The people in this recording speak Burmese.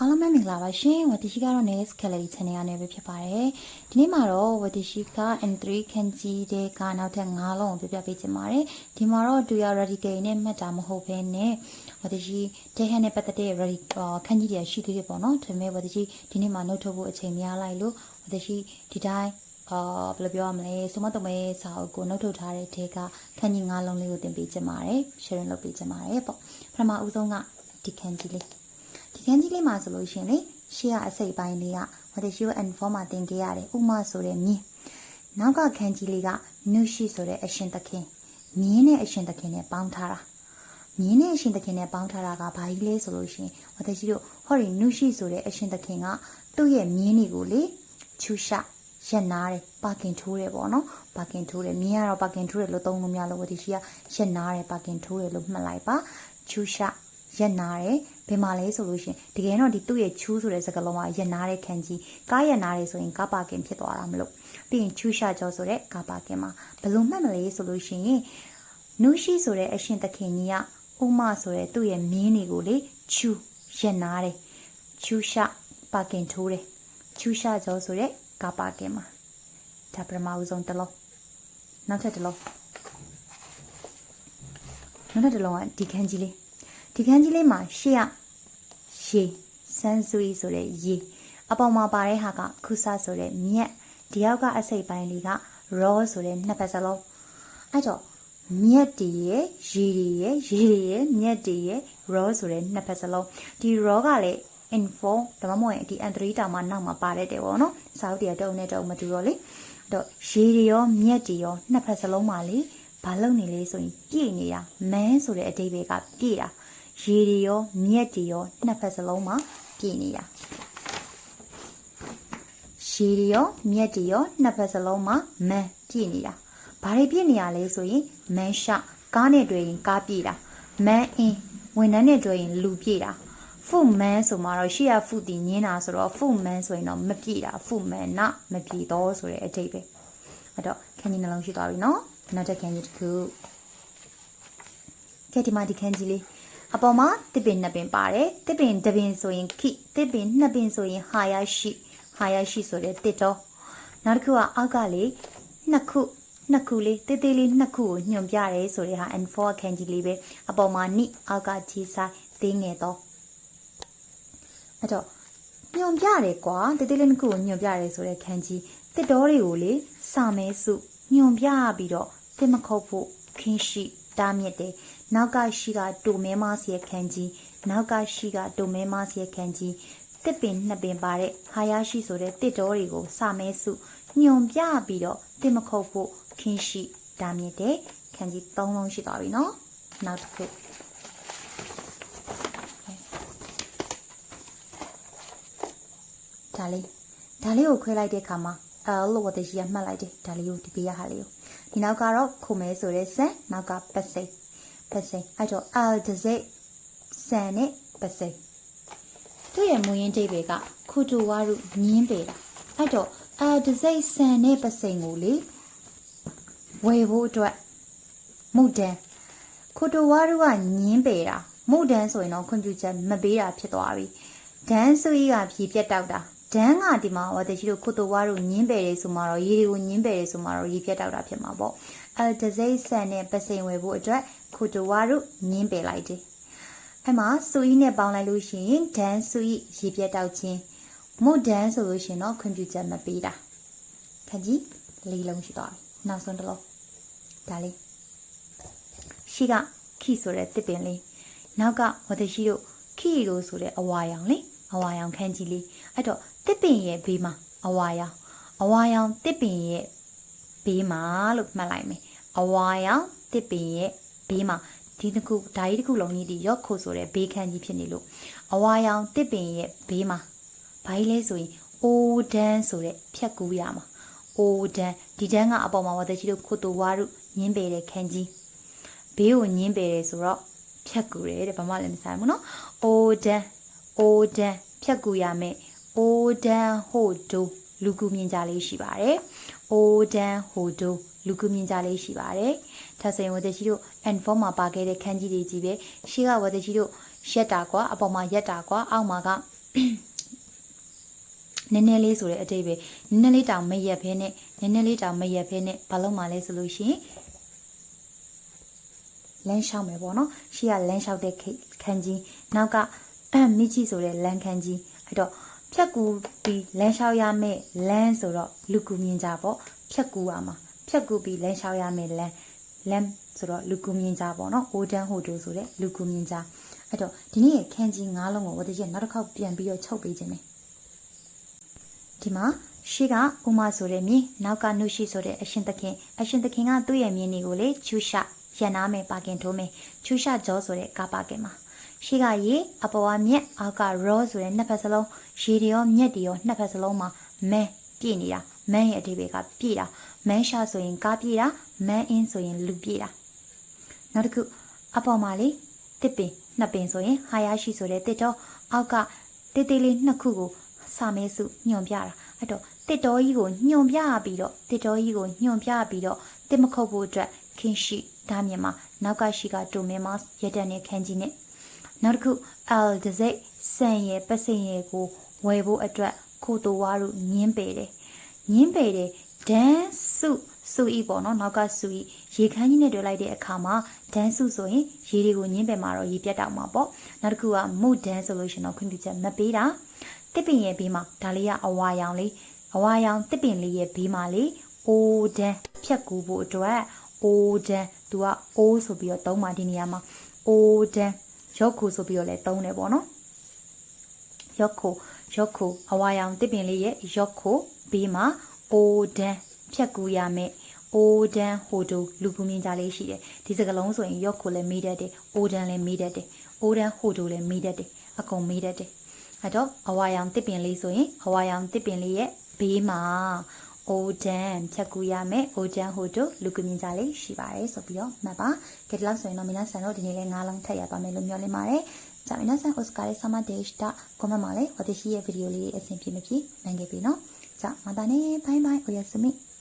အားလုံးပဲမင်္ဂလာပါရှင်ဝတီရှိကတော့ Next Gallery Channel ကနေပဲဖြစ်ပါတယ်ဒီနေ့မှာတော့ဝတီရှိက N3 ခန်းကြီးတဲ့ကနောက်ထပ်9လုံးကိုပြပြပေးချင်ပါတယ်ဒီမှာတော့တူရ radical နဲ့မှတ်တာမဟုတ်ဘဲနဲ့ဝတီရှိတဲ့ဟန်နဲ့ပတ်သက်တဲ့ radical ခန်းကြီးတွေရှိသေးတယ်ပေါ့နော်ဒါပေမဲ့ဝတီရှိဒီနေ့မှာနှုတ်ထုတ်ဖို့အချိန်များလိုက်လို့ဝတီရှိဒီတိုင်းအာဘယ်လိုပြောရမလဲစမတ်တမဲစာအုပ်ကိုနှုတ်ထုတ်ထားတဲ့ထဲကခန်းကြီး9လုံးလေးကိုတင်ပေးချင်ပါတယ် sharing လုပ်ပေးချင်ပါတယ်ပေါ့ပထမဦးဆုံးကဒီခန်းကြီးလေး ဒီခန်းကြီးလေးမှာဆိုလို့ရှရင်လေရှေ့ကအစိတ်ပိုင်းလေးကဝတရှို and form မှာသင်ခဲ့ရတယ်ဥမဆိုတဲ့မြင်းနောက်ကခန်းကြီးလေးကနုရှိဆိုတဲ့အရှင်သခင်မြင်းနဲ့အရှင်သခင်နဲ့ပေါင်းထားတာမြင်းနဲ့အရှင်သခင်နဲ့ပေါင်းထားတာကဘာကြီးလဲဆိုလို့ရှရင်ဝတရှိတို့ဟောဒီနုရှိဆိုတဲ့အရှင်သခင်ကသူ့ရဲ့မြင်းတွေကိုလေချူရှရက်နာတယ်ပါကင်ထိုးတယ်ပေါ့နော်ပါကင်ထိုးတယ်မြင်းကတော့ပါကင်ထိုးတယ်လို့သုံးလို့မရလို့ဝတရှိကရက်နာတယ်ပါကင်ထိုးတယ်လို့မှတ်လိုက်ပါချူရှ ရက်နာတယ်ဘယ်မှာလဲဆိုလို့ရှရင်တကယ်တော့ဒီသူ့ရဲ့ချူးဆိုတဲ့စကားလုံးကရက်နာတဲ့ခံကြီးကားရက်နာတယ်ဆိုရင်ကားပါကင်ဖြစ်သွားတာမလို့ပြီးရင်ချူးရှာကျော်ဆိုတဲ့ကားပါကင်မှာဘယ်လိုမှတ်မလဲဆိုလို့ရှရင်နုရှိဆိုတဲ့အရှင်သခင်ကြီးကဥမဆိုတဲ့သူ့ရဲ့မင်းတွေကိုလေချူးရက်နာတယ်ချူးရှာပါကင်ထိုးတယ်ချူးရှာကျော်ဆိုတဲ့ကားပါကင်မှာဒါပထမဦးဆုံးတစ်လုံးနောက်ထပ်တစ်လုံးနောက်ထပ်တစ်လုံးကဒီခန်းကြီးလေး ဒီခန်းကြီးလေးမှာရှေ့ကရေစန်းစွီဆိုတဲ့ရေအပေါ်မှာပါတဲ့ဟာကခုဆဆိုတဲ့မြက်ဒီရောက်ကအစိတ်ပိုင်းလေးက raw ဆိုတဲ့နှစ်ဖက်စလုံးအဲ့တော့မြက်တည်ရဲ့ရေတွေရဲ့ရေတွေရဲ့မြက်တည်ရဲ့ raw ဆိုတဲ့နှစ်ဖက်စလုံးဒီ raw ကလည်း info ဒါမှမဟုတ်ရင်ဒီ n3 တောင်မှနောက်မှာပါတဲ့တယ်ပေါ့နော်စာအုပ်တွေကတုံနဲ့တုံမတူတော့လေအဲ့တော့ရေတွေရောမြက်တွေရောနှစ်ဖက်စလုံးမှာလေဘာလုပ်နေလဲဆိုရင်ပြည့်နေတာမန်းဆိုတဲ့အတိတ်ပဲကပြည့်တာ ရေတွေရောမြက်တွေရောနှစ်ဖက်စလုံးမှာပြည့်နေတာရေတွေရောမြက်တွေရောနှစ်ဖက်စလုံးမှာမန်ပြည့်နေတာဘာတွေပြည့်နေရလဲဆိုရင်မန်ရှကားနဲ့တွေ့ရင်ကားပြည့်တာမန်အင်းဝန်ထမ်းနဲ့တွေ့ရင်လူပြည့်တာဖုမန်ဆိုမှတော့ရှေ့ရဖုတီညင်းတာဆိုတော့ဖုမန်ဆိုရင်တော့မပြည့်တာဖုမန်နမပြည့်တော့ဆိုတဲ့အထိပ္ပယ်အဲ့တော့ခန်းကြီးနှလုံးရှိသွားပြီနော်နောက်တစ်ခန်းကြီးတစ်ခုကဲဒီမှာဒီခန်းကြီးလေး အပေါ်မှာတစ်ပင်နှစ်ပင်ပါတယ်တစ်ပင်တစ်ပင်ဆိုရင်ခိတစ်ပင်နှစ်ပင်ဆိုရင်ဟာရရှိဟာရရှိဆိုတဲ့တစ်တော့နောက်တစ်ခုကအောက်ကလေနှစ်ခုနှစ်ခုလေးတေးသေးလေးနှစ်ခုကိုညွန်ပြရဲဆိုတဲ့ဟာ N4 ခန်းကြီးလေးပဲအပေါ်မှာနိအောက်ကကြီးဆိုင်သေးငယ်တော့အဲ့တော့ညွန်ပြတယ်ကွာတေးသေးလေးနှစ်ခုကိုညွန်ပြရဲဆိုတဲ့ခန်းကြီးတစ်တော်တွေကိုလေစာမဲစုညွန်ပြပြီးတော့တစ်မခုတ်ဖို့ခင်းရှိတားမြစ်တယ် နောက်ကရှိကတူမဲမစီရဲ့ခန်းကြီးနောက်ကရှိကတူမဲမစီရဲ့ခန်းကြီးတစ်ပင်နှစ်ပင်ပါတဲ့ဟာရရှိဆိုတဲ့တစ်တော်တွေကိုစာမဲစုညွန်ပြပြီးတော့တစ်မခုတ်ဖို့ခင်းရှိတားမြစ်တယ်ခန်းကြီး၃လုံးရှိသွားပြီနော်နောက်တစ်ခုဒါလေးဒါလေးကိုခွဲလိုက်တဲ့အခါမှာအဲလို့ဝတ်တရှိရမှတ်လိုက်တယ်ဒါလေးကိုဒီပေးရဟာလေးကိုဒီနောက်ကတော့ခုမဲဆိုတဲ့ဇန်နောက်ကပစိတ် ပစိတ်အဲ့တော့ al တစိတ်ဆန်နဲ့ပစိတ်သူ့ရဲ့မူရင်းတိတ်တွေကခုတူဝါရုညင်းပေတာအဲ့တော့ al တစိတ်ဆန်နဲ့ပစိတ်ကိုလေဝယ်ဖို့အတွက်မုတ်တန်ခုတူဝါရုကညင်းပေတာမုတ်တန်ဆိုရင်တော့ခွင့်ပြုချက်မပေးတာဖြစ်သွားပြီဒန်းဆွေးကဖြီးပြတ်တောက်တာဒန်းကဒီမှာဝတ်တရှိတို့ခုတူဝါတို့ညင်းပယ်တယ်ဆိုမှတော့ရေတွေကိုညင်းပယ်တယ်ဆိုမှတော့ရေပြတ်တောက်တာဖြစ်မှာပေါ့ အဲဒဇိတ်ဆန်နဲ့ပစိန်ဝယ်ဖို့အတွက်ခုတူဝါတို့ညင်းပယ်လိုက်တယ်အဲ့မှာစူအီနဲ့ပေါင်းလိုက်လို့ရှိရင်ဒန်းစူအီရေပြတ်တောက်ခြင်းမုတ်ဒန်းဆိုလို့ရှိရင်တော့ခွင့်ပြုချက်မပေးတာခကြီးလေးလုံးရှိသွားပြီနောက်ဆုံးတစ်လုံးဒါလေးရှိကခိဆိုတဲ့တစ်ပင်လေးနောက်ကဝတ်တရှိတို့ခိလို့ဆိုတဲ့အဝါရောင်လေးအဝါရောင်ခန်းကြီးလေးအဲ့တော့တစ်ပင်ရဲ့ဘေးမှာအဝါရောင်အဝါရောင်တစ်ပင်ရဲ့ ဘေးမှာလို့မှတ်လိုက်မယ်အဝါရောင်တစ်ပင်ရဲ့ဘေးမှာဒီတစ်ခုဓာကြီးတစ်ခုလုံးကြီးဒီရော့ခိုဆိုတဲ့ဘေးခန်းကြီးဖြစ်နေလို့အဝါရောင်တစ်ပင်ရဲ့ဘေးမှာဘာကြီးလဲဆိုရင်အိုဒန်းဆိုတဲ့ဖြက်ကူးရမှာအိုဒန်းဒီဒန်းကအပေါ်မှာဝတ်သက်ကြီးတို့ခိုတိုဝါရုညင်းပယ်တဲ့ခန်းကြီးဘေးကိုညင်းပယ်တယ်ဆိုတော့ဖြက်ကူတယ်တဲ့ဘာမှလည်းမဆိုင်ဘူးနော်အိုဒန်းအိုဒန်းဖြက်ကူရမယ်အိုဒန်းဟိုဒိုး လူကူမြင်ကြလေးရှိပါတယ်အိုဒန်ဟိုဒိုလူကူမြင်ကြလေးရှိပါတယ်ဒါဆိုရင်ဝတရှိတို့ N4 မှာပါခဲ့တဲ့ခန်းကြီးတွေကြီးပဲရှေ့ကဝတရှိတို့ရက်တာကွာအပေါ်မှာရက်တာကွာအောက်မှာကနည်းနည်းလေးဆိုတဲ့အတိတ်ပဲနည်းနည်းလေးတောင်မရက်ဖဲနဲ့နည်းနည်းလေးတောင်မရက်ဖဲနဲ့ဘာလို့မှလဲဆိုလို့ရှိရင်လမ်းလျှောက်မယ်ပေါ့နော်ရှေ့ကလမ်းလျှောက်တဲ့ခိခန်းကြီးနောက်ကမိကြီးဆိုတဲ့လမ်းခန်းကြီးအဲ့တော့ ဖြတ်ကူပြီးလမ်းလျှောက်ရမယ်လမ်းဆိုတော့လူကူမြင်ကြပေါ့ဖြတ်ကူရမှာဖြတ်ကူပြီးလမ်းလျှောက်ရမယ်လမ်းလမ်းဆိုတော့လူကူမြင်ကြပေါ့နော်အိုတန်းဟိုတိုဆိုတဲ့လူကူမြင်ကြအဲ့တော့ဒီနေ့ရဲ့ခန်းကြီး၅လုံးကိုဝတကြီးနောက်တစ်ခေါက်ပြန်ပြီးတော့ချုပ်ပေးခြင်းတယ်ဒီမှာရှေ့ကဥမဆိုတဲ့မြင်းနောက်ကနုရှိဆိုတဲ့အရှင်သခင်အရှင်သခင်ကသူ့ရဲ့မြင်းတွေကိုလေချူရှာရန်နာမယ်ပါကင်ထိုးမယ်ချူရှာကြောဆိုတဲ့ကာပါကင်မှာ ရှေ့ကရေအပေါ်ကမြက်အောက်ကရောဆိုတဲ့နှစ်ဖက်စလုံးရေတွေရောမြက်တွေရောနှစ်ဖက်စလုံးမှာမန်းပြည့်နေတာမန်းရဲ့အဓိပ္ပာယ်ကပြည့်တာမန်းရှာဆိုရင်ကားပြည့်တာမန်းအင်းဆိုရင်လူပြည့်တာနောက်တစ်ခုအပေါ်မှာလေတစ်ပင်နှစ်ပင်ဆိုရင်ဟာယာရှိဆိုတဲ့တစ်တော့အောက်ကတေးသေးလေးနှစ်ခုကိုစာမဲစုညွန်ပြတာအဲ့တော့တစ်တော်ကြီးကိုညွန်ပြပြီးတော့တစ်တော်ကြီးကိုညွန်ပြပြီးတော့တစ်မခုတ်ဖို့အတွက်ခင်းရှိဒါမြင်မှာနောက်ကရှိကတိုမင်မတ်ရတဲ့နေခန်းကြီးနဲ့ နောက်တစ်ခု L ဒဇိတ်ဆန်ရဲ့ပစိန်ရဲ့ကိုဝယ်ဖို့အတွက်ခိုတိုဝါတို့ညင်းပေတယ်ညင်းပေတယ်ဒန်းစုစုဤပေါ့နော်နောက်ကစုဤရေခမ်းကြီးနဲ့တွေ့လိုက်တဲ့အခါမှာဒန်းစုဆိုရင်ရေတွေကိုညင်းပယ်မှာတော့ရေပြတ်တောက်မှာပေါ့နောက်တစ်ခုကမုတ်ဒန်းဆိုလို့ရှရင်တော့ခွင့်ပြုချက်မပေးတာတစ်ပင်ရဲ့ဘေးမှာဒါလေးကအဝါရောင်လေးအဝါရောင်တစ်ပင်လေးရဲ့ဘေးမှာလေအိုးဒန်းဖြတ်ကူဖို့အတွက်အိုးဒန်းသူကအိုးဆိုပြီးတော့သုံးပါဒီနေရာမှာအိုးဒန်း ရော့ခုဆိုပြီးတော့လည်းသုံးတယ်ပေါ့နော်ရော့ခုရော့ခုအဝါရောင်တစ်ပင်လေးရဲ့ရော့ခုဘေးမှာအိုးဒန်းဖြတ်ကူရမယ်အိုးဒန်းဟိုတူလူပူမြင်ကြလေးရှိတယ်ဒီစကလုံးဆိုရင်ရော့ခုလည်းမေးတတ်တယ်အိုးဒန်းလည်းမေးတတ်တယ်အိုးဒန်းဟိုတူလည်းမေးတတ်တယ်အကုန်မေးတတ်တယ်အဲ့တော့အဝါရောင်တစ်ပင်လေးဆိုရင်အဝါရောင်တစ်ပင်လေးရဲ့ဘေးမှာ အိုဒန်ဖြတ်ကူရမယ်အိုဒန်ဟိုတို့လူကမြင်ကြလေးရှိပါတယ်ဆိုပြီးတော့မှတ်ပါကဲဒီလောက်ဆိုရင်တော့မင်းဆန်တို့ဒီနေ့လည်း၅လုံးထပ်ရပါမယ်လို့မျှော်လင့်ပါတယ်じゃあ皆さんお疲れ様でした。このままで私へビデオにお進みに行き、投げびの。じゃあまたね。バイバイ。おやすみ。